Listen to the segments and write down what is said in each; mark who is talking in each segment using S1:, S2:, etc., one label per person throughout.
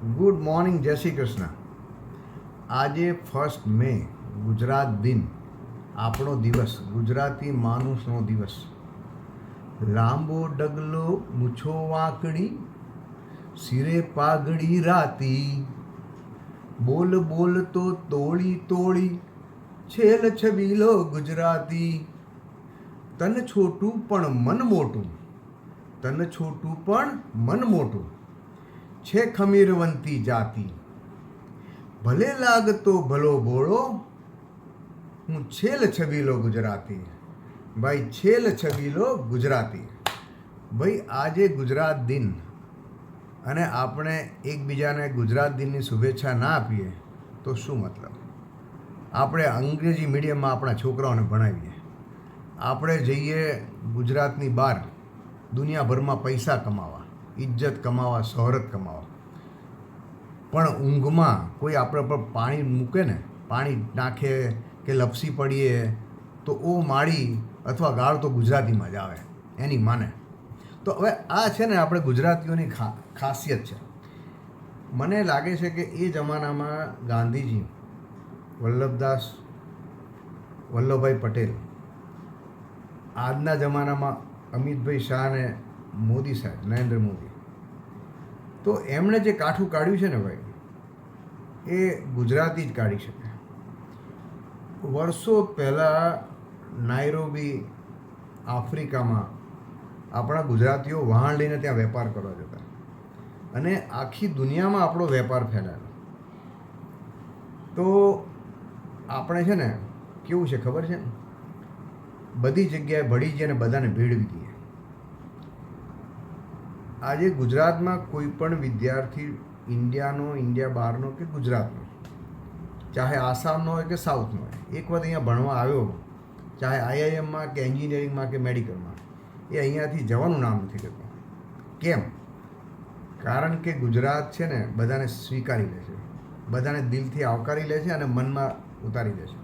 S1: Good morning જય શ્રી કૃષ્ણ. આજે first મે ગુજરાત દિન, આપણો દિવસ, ગુજરાતી માનુષનો દિવસ. લાંબો ડગલો, મૂછો વાંકડી સિરે પાઘડી રાતી. બોલ બોલ તો તોળી તોળી છેલ છબીલો ગુજરાતી. તન છોટું પણ મન મોટું, તન છોટું પણ મન મોટું. છે ખમીરવંતી જાતિ. ભલે લાગતો ભલો ભોળો હું છેલ છબીલો ગુજરાતી. ભાઈ, છેલ છબીલો ગુજરાતી. ભાઈ, આજે ગુજરાત દિન અને આપણે એકબીજાને ગુજરાત દિનની શુભેચ્છા ના આપીએ, તો શું મતલબ? આપણે અંગ્રેજી મીડિયમમાં આપણા છોકરાઓને ભણાવીએ. આપણે જઈએ ગુજરાતની બહાર, દુનિયાભરમાં પૈસા કમાવા. ઇજ્જત કમાવા, શહોરત કમાવા. પણ ઊંઘમાં કોઈ આપણા પર પાણી મૂકે ને, પાણી નાખે કે લપસી પડીએ, તો ઓ માળી અથવા ગાળ તો ગુજરાતીમાં જ આવે, એની માને. તો હવે આ છે ને આપણે ગુજરાતીઓની ખા, ખાસિયત છે. મને લાગે છે કે એ જમાનામાં ગાંધીજી, વલ્લભદાસ, વલ્લભભાઈ પટેલ, આજના જમાનામાં અમિતભાઈ શાહ અને મોદી સાહેબ, નરેન્દ્ર મોદી. તો એમણે જે કાઠું કાઢ્યું છે ને ભાઈ, એ ગુજરાતી જ કાઢી શકે વર્ષો પહેલાં નાયરોબી આફ્રિકામાં આપણા ગુજરાતીઓ વહાણ લઈને ત્યાં વેપાર કરવા જતા. અને આખી દુનિયામાં આપણો વેપાર ફેલાયો. તો આપણે છે ને, કેવું છે ખબર છે? બધી જગ્યાએ ભળી જઈએ અને બધાને ભીડવી દઈએ. આજે ગુજરાતમાં કોઈ પણ વિદ્યાર્થી ઇન્ડિયાનો, ઇન્ડિયા બહારનો કે ગુજરાતનો, ચાહે આસામનો હોય કે સાઉથનો હોય, એક વખત અહીંયા ભણવા આવ્યો, ચાહે આઈઆઈએમમાં કે એન્જિનિયરિંગમાં કે મેડિકલમાં, એ અહીંયાથી જવાનું નામ નથી કરતું કેમ? કારણ કે ગુજરાત છે ને, બધાને સ્વીકારી લે છે. બધાને દિલથી આવકારી લે છે અને મનમાં ઉતારી દે છે.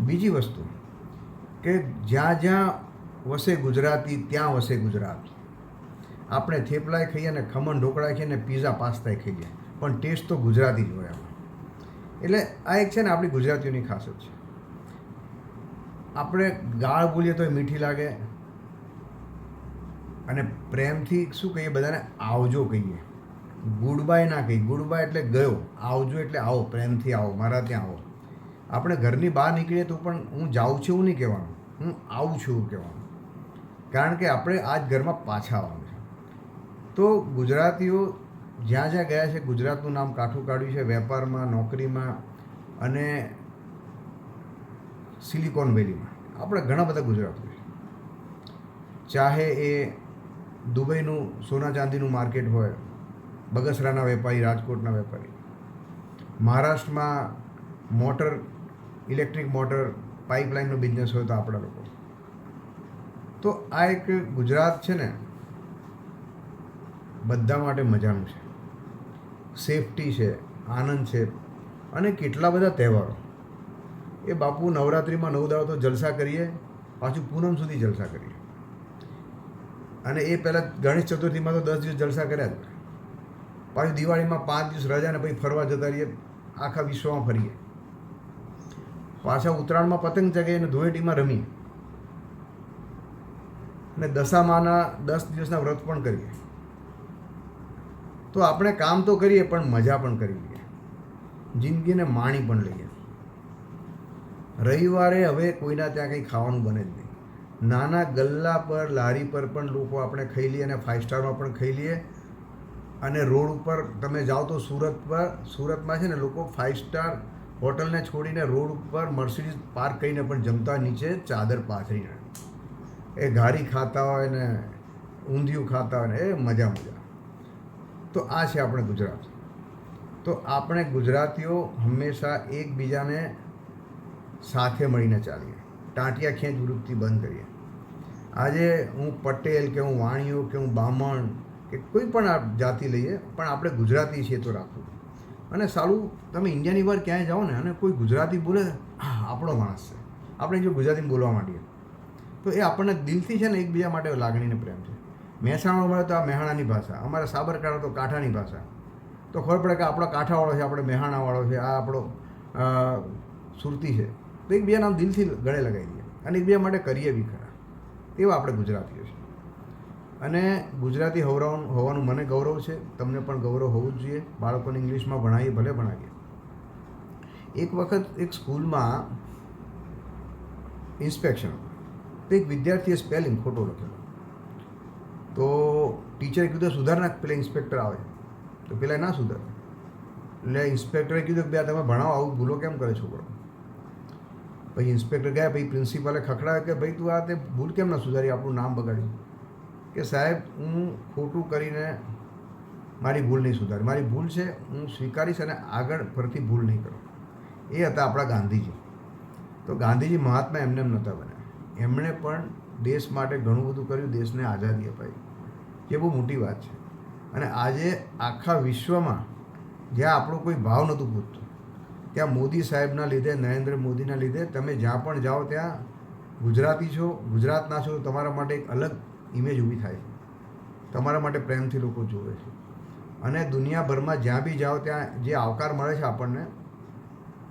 S1: બીજી વસ્તુ કે જ્યાં જ્યાં વસે ગુજરાતી, ત્યાં વસે ગુજરાત. આપણે થેપલાય ખાઈએ ને ખમણ ઢોકળા ખાઈએ ને પીઝા પાસ્તાય ખાઈએ. પણ ટેસ્ટ તો ગુજરાતી જ હોય આમાં. એટલે આ એક છે ને આપણી ગુજરાતીઓની ખાસિયત છે. આપણે ગાળ બોલીએ તો એ મીઠી લાગે. અને પ્રેમથી શું કહીએ? બધાને આવજો કહીએ. ગુડ બાય ના કહીએ. ગુડ બાય એટલે ગયો. આવજો એટલે આવો. પ્રેમથી આવો. મારા ત્યાં આવો. આપણે ઘરની બહાર નીકળીએ તો પણ હું જાઉં છું એવું નહીં કહેવાનું. હું આવું છું એવું કહેવાનું. કારણ કે આપણે આ જ ઘરમાં પાછા આવવાનું તો ગુજરાતીઓ જ્યાં જ્યાં ગયા છે, ગુજરાતનું નામ કાઠું કાઢ્યું છે, વેપારમાં, નોકરીમાં અને સિલિકોન વેલીમાં. આપણે ઘણા બધા ગુજરાતીઓ છે. ચાહે એ દુબઈનું સોના ચાંદીનું માર્કેટ હોય, બગસરાના વેપારી, રાજકોટના વેપારી, મહારાષ્ટ્રમાં મોટર, ઇલેક્ટ્રિક મોટર, પાઇપલાઇનનો બિઝનેસ હોય તો આપણા લોકો. તો આ એક ગુજરાત છે ને બધા માટે મજાનું છે. સેફટી છે, આનંદ છે અને કેટલા બધા તહેવારો. એ બાપુ નવરાત્રિમાં નવ દાડો તો જલસા કરીએ, પાછું પૂનમ સુધી જલસા કરીએ. અને એ પહેલાં ગણેશ ચતુર્થીમાં તો દસ દિવસ જલસા કર્યા જ. પાછું દિવાળીમાં પાંચ દિવસ રજા ને પછી ફરવા જતા રહીએ, આખા વિશ્વમાં ફરીએ. પાછા ઉત્તરાયણમાં પતંગ ચગાવીએ અને ધૂળેટીમાં રમીએ. અને દશામાના દસ દિવસના વ્રત પણ કરીએ. તો આપણે કામ તો કરીએ, પણ મજા પણ કરી લઈએ. જિંદગીને માણી પણ લઈએ. રવિવારે હવે કોઈના ત્યાં કંઈ ખાવાનું બને જ નહીં. નાના ગલ્લા પર, લારી પર પણ લોકો આપણે ખાઈ લઈએ અને ફાઇવ સ્ટારમાં પણ ખાઈ લઈએ. અને રોડ ઉપર તમે જાઓ તો સુરત પર, સુરતમાં છે ને લોકો ફાઇવ સ્ટાર હોટલને છોડીને રોડ ઉપર મર્સિડીઝ પાર્ક કરીને પણ જમતા નીચે ચાદર પાથરીને. એ ઘારી ખાતા હોય ને, ઊંધિયું ખાતા હોય ને, એ મજા મજા. તો આ છે આપણે ગુજરાત. તો આપણે ગુજરાતીઓ હંમેશા એકબીજાને સાથે મળીને ચાલીએ. ટાંટિયા ખેંચ વૃત્તિ બંધ કરીએ. આજે હું પટેલ કે હું વાણિયો કે હું બામણ કે કોઈ પણ જાતિ લઈએ પણ આપણે ગુજરાતી છીએ તો રાખવું. અને સારું તમે ઇન્ડિયાની બહાર ક્યાંય જાઓ ને અને કોઈ ગુજરાતી બોલે "હા, આપણો માણસ છે. આપણે જો ગુજરાતીમાં બોલવા માંડીએ તો એ આપણને દિલથી છે ને એકબીજા માટે લાગણીને પ્રેમ છે. મહેસાણા મળે તો આ મહેણાની ભાષા. અમારે સાબરકાંઠા તો કાંઠાની ભાષા. તો ખબર પડે કે આપણો કાંઠાવાળો છે, આપણે મહેણાવાળો છે, આ આપણો સુરતી છે. તો એકબીજા નામ દિલથી ગળે લગાવી દઈએ. અને એકબીજા માટે કરીએ બી ખરા. એવા આપણે ગુજરાતીઓ છે. અને ગુજરાતી હોવાનું હોવાનું મને ગૌરવ છે. તમને પણ ગૌરવ હોવું જ જોઈએ. બાળકોને ઇંગ્લિશમાં ભણાવીએ, ભલે ભણાવીએ. એક વખત એક સ્કૂલમાં ઇન્સ્પેક્શન. તો એક વિદ્યાર્થીએ સ્પેલિંગ ખોટો લખેલો. તો ટીચરે કીધું સુધારના પેલા ઇન્સ્પેક્ટર આવે. તો પેલા ના સુધાર. એટલે ઇન્સ્પેક્ટરે કીધું કે, બે તમે ભણાવો, આવું ભૂલો કેમ કરે છોકરો? પછી ઇન્સ્પેક્ટર ગયા, પછી પ્રિન્સિપાલે ખખડાવ્યો કે, ભાઈ, તું આ તે ભૂલ કેમ ના સુધારી? આપણું નામ બગાડ્યું. કે, સાહેબ, હું ખોટું કરીને મારી ભૂલ નહીં સુધારી. મારી ભૂલ છે, હું સ્વીકારીશ અને આગળ ફરતી ભૂલ નહીં કરું. એ હતા આપણા ગાંધીજી. તો ગાંધીજી મહાત્મા એમને એમ નહોતા બન્યા. એમણે પણ દેશ માટે ઘણું બધું કર્યું, દેશને આઝાદી અપાઈ. જે બહુ મોટી વાત છે. અને આજે આખા વિશ્વમાં જ્યાં આપણો કોઈ ભાવ નહોતું પૂછતું, ત્યાં મોદી સાહેબના લીધે, નરેન્દ્ર મોદીના લીધે તમે જ્યાં પણ જાઓ ત્યાં ગુજરાતી છો, ગુજરાતના છો, તમારા માટે એક અલગ ઇમેજ ઊભી થાય છે. તમારા માટે પ્રેમથી લોકો જોવે છે. અને દુનિયાભરમાં જ્યાં બી જાઓ ત્યાં જે આવકાર મળે છે આપણને,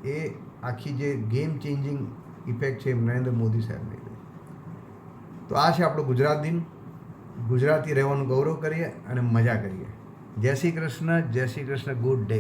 S1: એ આખી જે ગેમ ચેન્જિંગ ઇફેક્ટ છે નરેન્દ્ર મોદી સાહેબની. તો આ છે આપણો ગુજરાત દિન. ગુજરાતી રહેવાનું ગૌરવ કરીએ અને મજા કરીએ. જય શ્રી કૃષ્ણ, જય શ્રી કૃષ્ણ, ગુડ ડે.